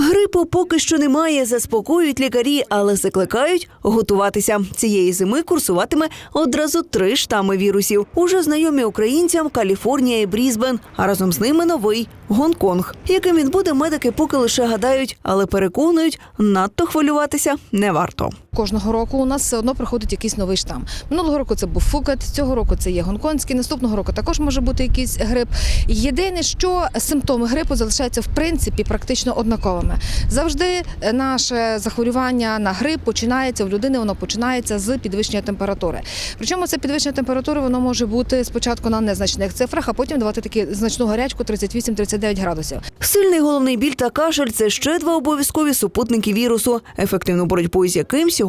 Грипу поки що немає, заспокоюють лікарі, але закликають готуватися. Цієї зими курсуватиме одразу три штами вірусів. Уже знайомі українцям Каліфорнія і Брізбен, а разом з ними новий Гонконг. Яким він буде, медики поки лише гадають, але переконують, надто хвилюватися не варто. Кожного року у нас все одно приходить якийсь новий штам. Минулого року це був фукет, цього року це є гонконгський, наступного року також може бути якийсь грип. Єдине, що симптоми грипу залишаються в принципі практично однаковими. Завжди е, наше захворювання на грип починається в людини, воно починається з підвищення температури. Причому це підвищення температури воно може бути спочатку на незначних цифрах, а потім давати таку значну гарячку 38-39 градусів. Сильний головний біль та кашель це ще два обов'язкові супутники вірусу, ефективну боротьбу з яким сьогодні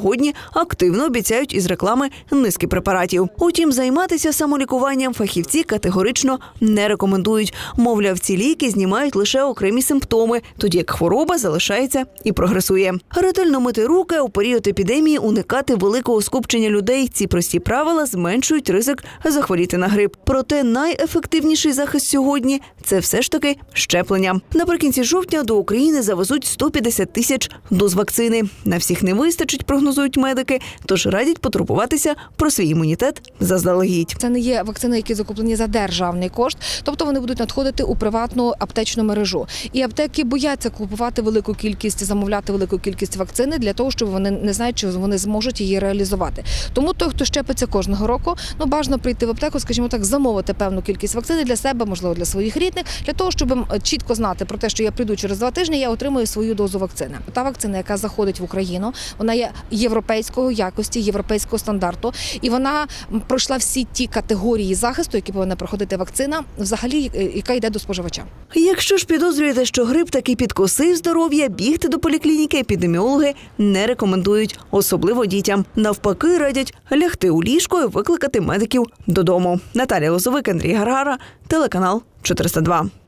активно обіцяють із реклами низки препаратів. Утім, займатися самолікуванням фахівці категорично не рекомендують. Мовляв, ці ліки знімають лише окремі симптоми, тоді як хвороба залишається і прогресує. Ретельно мити руки у період епідемії, уникати великого скупчення людей. Ці прості правила зменшують ризик захворіти на грип. Проте найефективніший захист сьогодні це все ж таки щеплення. Наприкінці жовтня до України завезуть 150 тисяч доз вакцини. На всіх не вистачить, прогнозують медики, тож радять потурбуватися про свій імунітет заздалегідь. Це не є вакцини, які закуплені за державний кошт, тобто вони будуть надходити у приватну аптечну мережу. І аптеки бояться купувати велику кількість, замовляти велику кількість вакцини для того, щоб вони не знають, чи вони зможуть її реалізувати. Тому той, хто щепиться кожного року, ну бажано прийти в аптеку, скажімо так, замовити певну кількість вакцини для себе, можливо, для своїх рідних, для того, щоб чітко знати про те, що я прийду через два тижні, я отримую свою дозу вакцини. Та вакцина, яка заходить в Україну, вона є європейського якості, європейського стандарту, і вона пройшла всі ті категорії захисту, які повинна проходити вакцина, взагалі е, яка йде до споживача. Якщо ж підозрюєте, що грип таки підкосив здоров'я, бігти до поліклініки епідеміологи не рекомендують, особливо дітям. Навпаки, радять лягти у ліжко і викликати медиків додому. Наталія Лозовик, Андрій Гаргара, телеканал 402.